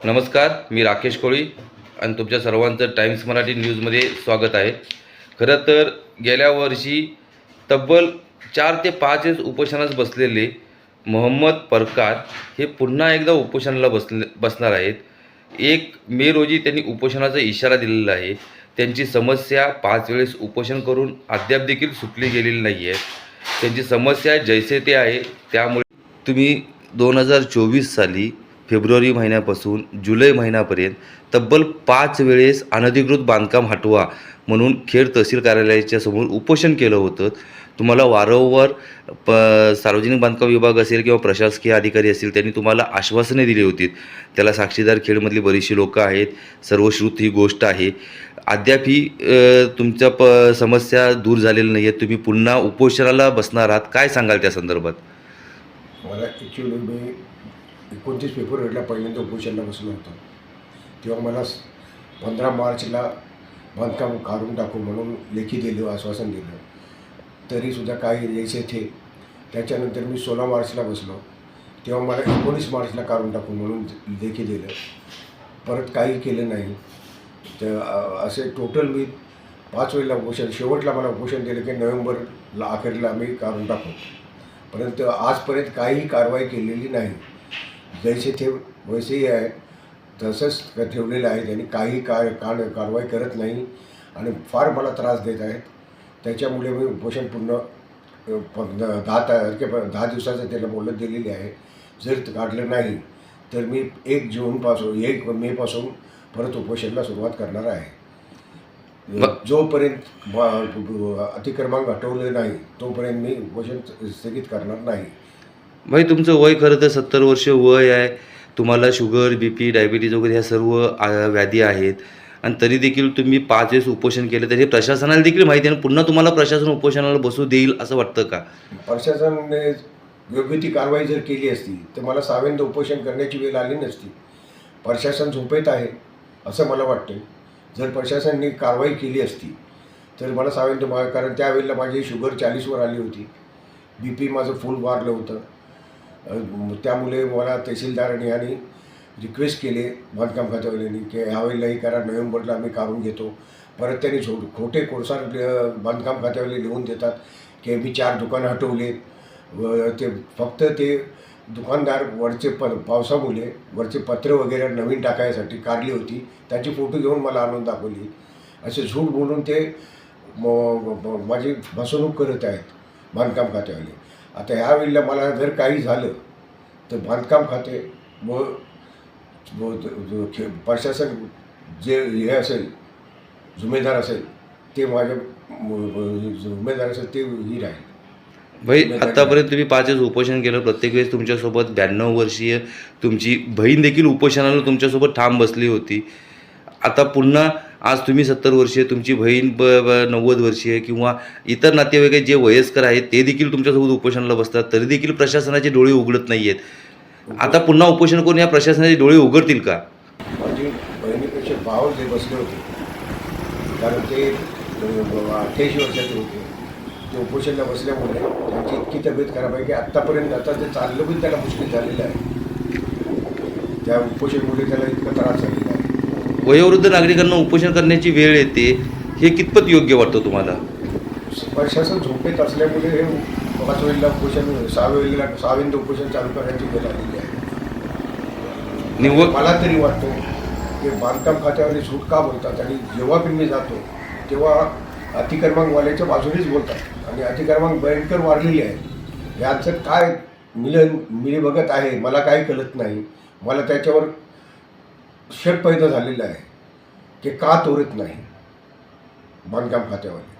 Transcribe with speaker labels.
Speaker 1: नमस्कार मी राकेश कोळी आणि तुमच्या सर्वांचं टाइम्स मराठी न्यूजमध्ये स्वागत आहे. खरं तर गेल्या वर्षी तब्बल चार ते पाच वेळेस उपोषणास बसलेले मोहम्मद परकार हे पुन्हा एकदा उपोषणाला बसले बसणार आहेत. एक मे रोजी त्यांनी उपोषणाचा इशारा दिलेला आहे. त्यांची समस्या पाच वेळेस उपोषण करून अद्याप देखील सुटली गेलेली नाही आहे. त्यांची समस्या जैसे ते आहे त्यामुळे तुम्ही दोन हजार चोवीस साली फेब्रुवारी महिन्यापासून जुलै महिन्यापर्यंत तब्बल पाच वेळेस अनधिकृत बांधकाम हटवा म्हणून खेड तहसील कार्यालयाच्या समोर उपोषण केलं होतं. तुम्हाला वारंवार प सार्वजनिक बांधकाम विभाग असेल किंवा प्रशासकीय अधिकारी असतील त्यांनी तुम्हाला आश्वासने दिली होती. त्याला साक्षीदार खेडमधली बरीचशी लोकं आहेत. सर्वश्रुत ही गोष्ट आहे. अद्याप ही तुमच्या प समस्या दूर झालेल्या नाही आहेत तुम्ही पुन्हा उपोषणाला बसणार आहात. काय सांगाल त्या संदर्भात?
Speaker 2: मला ॲक्च्युली मी एकोणतीस फेब्रुवारीला पहिल्यांदा उपोषणला बसलो होतो. तेव्हा मला पंधरा मार्चला बांधकाम काढून टाकू म्हणून लेखी दिलं आश्वासन दिलं. तरीसुद्धा काही यायचे थे. त्याच्यानंतर मी सोळा मार्चला बसलो. तेव्हा मला एकोणीस मार्चला काढून टाकू म्हणून लेखी दिलं. परत काही केलं नाही. तर असे टोटल मी पाच वेळेला उपोषण शेवटला मला उपोषण दिलं की नोव्हेंबरला अखेरला आम्ही काढून टाकू. परंतु आजपर्यंत काही कारवाई केलेली नाही. जैसे ते वैसेही आहे तसंच ठेवलेलं आहे त्यांनी काही कार कार कारवाई करत नाही आणि फार मला त्रास देत आहेत. त्याच्यामुळे मी उपोषण पूर्ण दहा तारखेपर्यंत दहा दिवसाचं त्याला मोलत दिलेली आहे. जर ते काढलं नाही तर मी एक जूनपासून एक मेपासून परत उपोषणला सुरुवात करणार आहे. जोपर्यंत अतिक्रमांक हटवले नाही तोपर्यंत मी उपोषण स्थगित करणार नाही.
Speaker 1: भाई तुमचं वय खरं तर सत्तर वर्ष वय आहे. तुम्हाला शुगर बी पी डायबिटीज वगैरे ह्या सर्व व्याधी आहेत. आणि तरी देखील तुम्ही पाच वेळेस उपोषण केलं तर हे प्रशासनाला देखील माहिती आहे आणि पुन्हा तुम्हाला प्रशासन उपोषणाला बसू देईल असं वाटतं का?
Speaker 2: प्रशासनाने योग्य ती कारवाई जर केली असती तर मला सावेंद उपोषण करण्याची वेळ आली नसती. प्रशासन झोपेत आहे असं मला वाटतं जर प्रशासनाने कारवाई केली असती तर मला सावेंद कारण त्यावेळेला माझी शुगर चाळीसवर आली होती. बी पी माझं फुल वाढलं होतं. त्यामुळे मला तहसीलदारांनी आणि रिक्वेस्ट केले बांधकाम खात्यावाल्यांनी की ह्यावेळेलाही करा नोव्हेंबरला आम्ही काढून घेतो. परत त्यांनी झो खोटे कोळसार बांधकाम खात्यावाले लिहून देतात की मी चार दुकानं हटवले. व ते फक्त ते दुकानदार वरचे प पावसामुळे वरचे पत्र वगैरे नवीन टाकायसाठी काढली होती. त्याची फोटो घेऊन मला आणून दाखवली. असे झूट बोलून ते म- म- माझी फसवणूक करत आहेत बांधकाम खात्यावाले. आता ह्या वेळेला मला जर काही झालं तर बांधकाम खाते व व ज- हे असेल जुमेदार असेल ते माझ्या जुमेदार असेल ते ही राहील.
Speaker 1: भाई आतापर्यंत तुम्ही पाच वेळेस उपोषण केलं प्रत्येक वेळेस तुमच्यासोबत ब्याण्णव वर्षीय तुमची बहीण देखील उपोषणाला तुमच्यासोबत ठाम बसली होती. आता पुन्हा आज तुम्ही सत्तर वर्षीय तुमची बहीण ब ब नव्वद वर्षीय किंवा इतर नातेवाईक जे वयस्कर आहेत ते देखील तुमच्यासोबत उपोषणाला बसतात. तरी देखील प्रशासनाचे डोळे उघडत नाही आहेत आता पुन्हा उपोषण करून या प्रशासनाचे डोळे उघडतील का?
Speaker 2: माझी बहिणीपेक्षा भाव जे बसले होते कारण ते अठ्ठ्याऐंशी वर्षाचे होते. ते उपोषणला बसल्यामुळे त्यांची इतकी तब्येत खराब आहे की आत्तापर्यंत आता ते चाललं पण त्याला मुश्किल झालेलं आहे. त्या उपोषणमुळे त्याला इतका त्रास झालेला आहे.
Speaker 1: वयोवृद्ध नागरिकांना उपोषण करण्याची वेळ येते हे कितपत योग्य वाटतं तुम्हाला?
Speaker 2: प्रशासन झोपेत असल्यामुळे हे पाच वेळेला उपोषण सहा वेळेला उपोषण चालू करण्याची वेळ आलेली आहे.
Speaker 1: निव्वळ
Speaker 2: मला तरी वाटतं की बांधकाम खात्यावाले सूट का बोलतात आणि जेव्हा पण मी जातो तेव्हा अतिक्रमांकवाल्याच्या बाजूनेच बोलतात. आणि अतिक्रमांक भयंकर वाढलेली आहे. यांचं काय मिलन मिली बघत आहे मला काही कळत नाही. मला त्याच्यावर शक पैदा झालेला आहे की का तोरत नाही? बांधकाम खात्यावाले.